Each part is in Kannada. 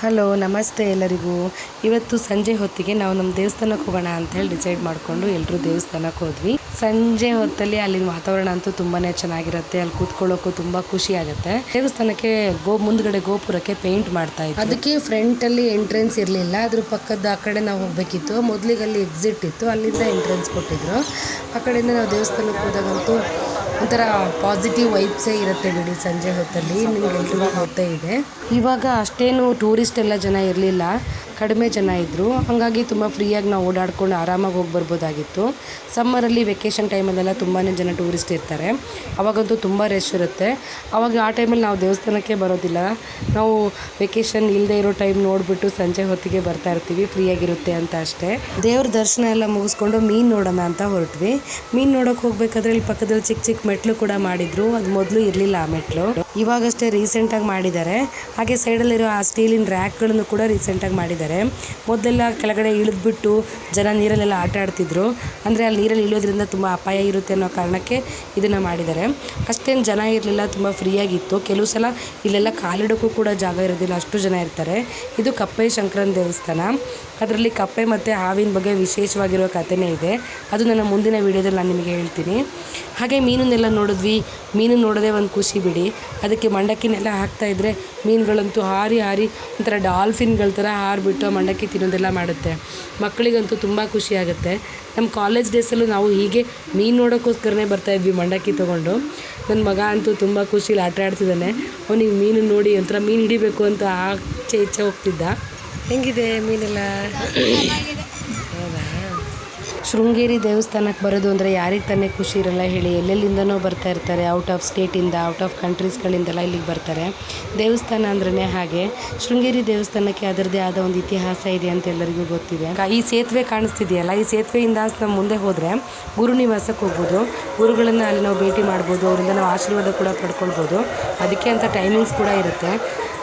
ಹಲೋ, ನಮಸ್ತೆ ಎಲ್ಲರಿಗೂ. ಇವತ್ತು ಸಂಜೆ ಹೊತ್ತಿಗೆ ನಾವು ನಮ್ಮ ದೇವಸ್ಥಾನಕ್ಕೆ ಹೋಗೋಣ ಅಂತ ಹೇಳಿ ಡಿಸೈಡ್ ಮಾಡಿಕೊಂಡು ಎಲ್ಲರೂ ದೇವಸ್ಥಾನಕ್ಕೆ ಹೋದ್ವಿ. ಸಂಜೆ ಹೊತ್ತಲ್ಲಿ ಅಲ್ಲಿನ ವಾತಾವರಣ ಅಂತೂ ತುಂಬಾ ಚೆನ್ನಾಗಿರುತ್ತೆ. ಅಲ್ಲಿ ಕೂತ್ಕೊಳ್ಳೋಕ್ಕೂ ತುಂಬ ಖುಷಿ ಆಗುತ್ತೆ. ದೇವಸ್ಥಾನಕ್ಕೆ ಗೋ, ಮುಂದ್ಗಡೆ ಗೋಪುರಕ್ಕೆ ಪೇಂಟ್ ಮಾಡ್ತಾ ಇದ್ವಿ ಅದಕ್ಕೆ ಫ್ರಂಟಲ್ಲಿ ಎಂಟ್ರೆನ್ಸ್ ಇರಲಿಲ್ಲ. ಅದ್ರ ಪಕ್ಕದ ಆ ಕಡೆ ನಾವು ಹೋಗ್ಬೇಕಿತ್ತು. ಮೊದಲಿಗೆ ಅಲ್ಲಿ ಎಕ್ಸಿಟ್ ಇತ್ತು. ಅಲ್ಲಿಂದ ಎಂಟ್ರೆನ್ಸ್ ಕೊಟ್ಟಿದ್ರು. ಆ ಕಡೆಯಿಂದ ನಾವು ದೇವಸ್ಥಾನಕ್ಕೆ ಹೋದಾಗಂತೂ ಒಂಥರ ಪಾಸಿಟಿವ್ ವೈಬ್ಸೇ ಇರುತ್ತೆ ಬಿಡಿ ಸಂಜೆ ಹೊತ್ತಲ್ಲಿ. ನಿಮ್ಗೆಲ್ರಿಗೂ ಗೊತ್ತೇ ಇದೆ. ಇವಾಗ ಅಷ್ಟೇನು ಟೂರಿಸ್ಟ್ ಎಲ್ಲ ಜನ ಇರಲಿಲ್ಲ. ಕಡಿಮೆ ಜನ ಇದ್ದರು ಹಾಗಾಗಿ ತುಂಬ ಫ್ರೀಯಾಗಿ ನಾವು ಓಡಾಡ್ಕೊಂಡು ಆರಾಮಾಗಿ ಹೋಗಿ ಬರ್ಬೋದಾಗಿತ್ತು. ಸಮ್ಮರಲ್ಲಿ ವೆಕೇಷನ್ ಟೈಮಲ್ಲೆಲ್ಲ ತುಂಬಾ ಜನ ಟೂರಿಸ್ಟ್ ಇರ್ತಾರೆ. ಅವಾಗಂತೂ ತುಂಬ ರಶ್ ಇರುತ್ತೆ. ಅವಾಗ ಆ ಟೈಮಲ್ಲಿ ನಾವು ದೇವಸ್ಥಾನಕ್ಕೆ ಬರೋದಿಲ್ಲ. ನಾವು ವೆಕೇಷನ್ ಇಲ್ಲದೆ ಇರೋ ಟೈಮ್ ನೋಡಿಬಿಟ್ಟು ಸಂಜೆ ಹೊತ್ತಿಗೆ ಬರ್ತಾ ಇರ್ತೀವಿ. ಫ್ರೀಯಾಗಿರುತ್ತೆ ಅಂತ ಅಷ್ಟೇ. ದೇವ್ರ ದರ್ಶನ ಎಲ್ಲ ಮುಗಿಸ್ಕೊಂಡು ಮೀನು ನೋಡೋಣ ಅಂತ ಹೊರಟ್ವಿ. ಮೀನು ನೋಡೋಕೆ ಹೋಗ್ಬೇಕಾದ್ರೆ ಇಲ್ಲಿ ಪಕ್ಕದಲ್ಲಿ ಚಿಕ್ಕ ಚಿಕ್ಕ ಮೆಟ್ಲು ಕೂಡ ಮಾಡಿದ್ರು. ಅದು ಮೊದಲು ಇರಲಿಲ್ಲ ಆ ಮೆಟ್ಲು. ಇವಾಗಷ್ಟೇ ರೀಸೆಂಟಾಗಿ ಮಾಡಿದ್ದಾರೆ. ಹಾಗೆ ಸೈಡಲ್ಲಿರೋ ಆ ಸ್ಟೀಲಿನ ರ್ಯಾಕ್ಗಳನ್ನು ಕೂಡ ರೀಸೆಂಟಾಗಿ ಮಾಡಿದ್ದಾರೆ. ಮೊದಲೆಲ್ಲ ಕೆಳಗಡೆ ಇಳಿದ್ಬಿಟ್ಟು ಜನ ನೀರಲ್ಲೆಲ್ಲ ಆಟ ಆಡ್ತಿದ್ರು. ಅಂದರೆ ಅಲ್ಲಿ ನೀರಲ್ಲಿ ಇಳಿಯೋದ್ರಿಂದ ತುಂಬ ಅಪಾಯ ಇರುತ್ತೆ ಅನ್ನೋ ಕಾರಣಕ್ಕೆ ಇದನ್ನು ಮಾಡಿದ್ದಾರೆ. ಅಷ್ಟೇನು ಜನ ಇರಲಿಲ್ಲ, ತುಂಬ ಫ್ರೀಯಾಗಿತ್ತು. ಕೆಲವು ಸಲ ಇಲ್ಲೆಲ್ಲ ಕಾಲಿಡೋಕ್ಕೂ ಕೂಡ ಜಾಗ ಇರೋದಿಲ್ಲ, ಅಷ್ಟು ಜನ ಇರ್ತಾರೆ. ಇದು ಕಪ್ಪೆ ಶಂಕರನ ದೇವಸ್ಥಾನ. ಅದರಲ್ಲಿ ಕಪ್ಪೆ ಮತ್ತು ಹಾವಿನ ಬಗ್ಗೆ ವಿಶೇಷವಾಗಿರೋ ಕಥೆನೇ ಇದೆ. ಅದು ನನ್ನ ಮುಂದಿನ ವೀಡಿಯೋದಲ್ಲಿ ನಾನು ನಿಮಗೆ ಹೇಳ್ತೀನಿ. ಹಾಗೆ ಮೀನನ್ನೆಲ್ಲ ನೋಡಿದ್ವಿ. ಮೀನು ನೋಡೋದೇ ಒಂದು ಖುಷಿ ಬಿಡಿ. ಅದಕ್ಕೆ ಮಂಡಕ್ಕಿನೆಲ್ಲ ಹಾಕ್ತಾ ಇದ್ದರೆ ಮೀನುಗಳಂತೂ ಹಾರಿ ಹಾರಿ ಒಂಥರ ಡಾಲ್ಫಿನ್ಗಳ ಥರ ಹಾರಿಬಿಟ್ಟು ಮಂಡಕ್ಕಿ ತಿನ್ನೋದೆಲ್ಲ ಮಾಡುತ್ತೆ. ಮಕ್ಕಳಿಗಂತೂ ತುಂಬ ಖುಷಿ ಆಗುತ್ತೆ. ನಮ್ಮ ಕಾಲೇಜ್ ಡೇಸಲ್ಲೂ ನಾವು ಹೀಗೆ ಮೀನು ನೋಡೋಕ್ಕೋಸ್ಕರನೇ ಬರ್ತಾಯಿದ್ವಿ ಮಂಡಕ್ಕಿ ತೊಗೊಂಡು. ನನ್ನ ಮಗ ಅಂತೂ ತುಂಬ ಖುಷಿಲಿ ಆಟ ಆಡ್ತಿದ್ದಾನೆ. ಅವನಿಗೆ ಮೀನು ನೋಡಿ ಒಂಥರ ಮೀನು ಹಿಡಿಬೇಕು ಅಂತ ಆಚೆ ಈಚೆ ಹೋಗ್ತಿದ್ದ. ಹೆಂಗಿದೆ ಮೀನೆಲ್ಲ? ಶೃಂಗೇರಿ ದೇವಸ್ಥಾನಕ್ಕೆ ಬರೋದು ಅಂದರೆ ಯಾರಿಗೆ ತಾನೇ ಖುಷಿ ಇರಲ್ಲ ಹೇಳಿ. ಎಲ್ಲೆಲ್ಲಿಂದನೋ ಬರ್ತಾ ಇರ್ತಾರೆ. ಔಟ್ ಆಫ್ ಸ್ಟೇಟಿಂದ ಔಟ್ ಆಫ್ ಕಂಟ್ರೀಸ್ಗಳಿಂದೆಲ್ಲ ಇಲ್ಲಿಗೆ ಬರ್ತಾರೆ. ದೇವಸ್ಥಾನ ಅಂದ್ರೇ ಹಾಗೆ. ಶೃಂಗೇರಿ ದೇವಸ್ಥಾನಕ್ಕೆ ಅದರದೇ ಆದ ಒಂದು ಇತಿಹಾಸ ಇದೆ ಅಂತ ಎಲ್ಲರಿಗೂ ಗೊತ್ತಿದೆ. ಈ ಸೇತುವೆ ಕಾಣಿಸ್ತಿದೆಯಲ್ಲ, ಈ ಸೇತುವೆಯಿಂದ ನಾವು ಮುಂದೆ ಹೋದರೆ ಗುರು ನಿವಾಸಕ್ಕೆ ಹೋಗ್ಬೋದು. ಗುರುಗಳನ್ನು ಅಲ್ಲಿ ನಾವು ಭೇಟಿ ಮಾಡ್ಬೋದು. ಅವರಿಂದ ನಾವು ಆಶೀರ್ವಾದ ಕೂಡ ಪಡ್ಕೊಳ್ಬೋದು. ಅದಕ್ಕೆ ಅಂತ ಟೈಮಿಂಗ್ಸ್ ಕೂಡ ಇರುತ್ತೆ.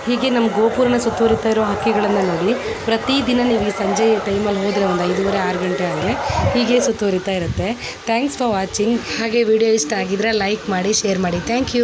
ಹೀಗೆ ನಮ್ಮ ಗೋಪುರನ ಸುತ್ತುವರಿತಾ ಇರೋ ಹಕ್ಕಿಗಳನ್ನು ನೋಡಿ ಪ್ರತಿದಿನ ನೀವು ಈ ಸಂಜೆ ಟೈಮಲ್ಲಿ ಹೋದರೆ ಒಂದು ಐದೂವರೆ, ಆರು ಗಂಟೆ ಆದರೆ ಹೀಗೆ ಸುತ್ತುವರಿತಾ ಇರುತ್ತೆ. ಥ್ಯಾಂಕ್ಸ್ ಫಾರ್ ವಾಚಿಂಗ್ ಹಾಗೆ ವಿಡಿಯೋ ಇಷ್ಟ ಆಗಿದ್ರೆ ಲೈಕ್ ಮಾಡಿ ಶೇರ್ ಮಾಡಿ. Thank you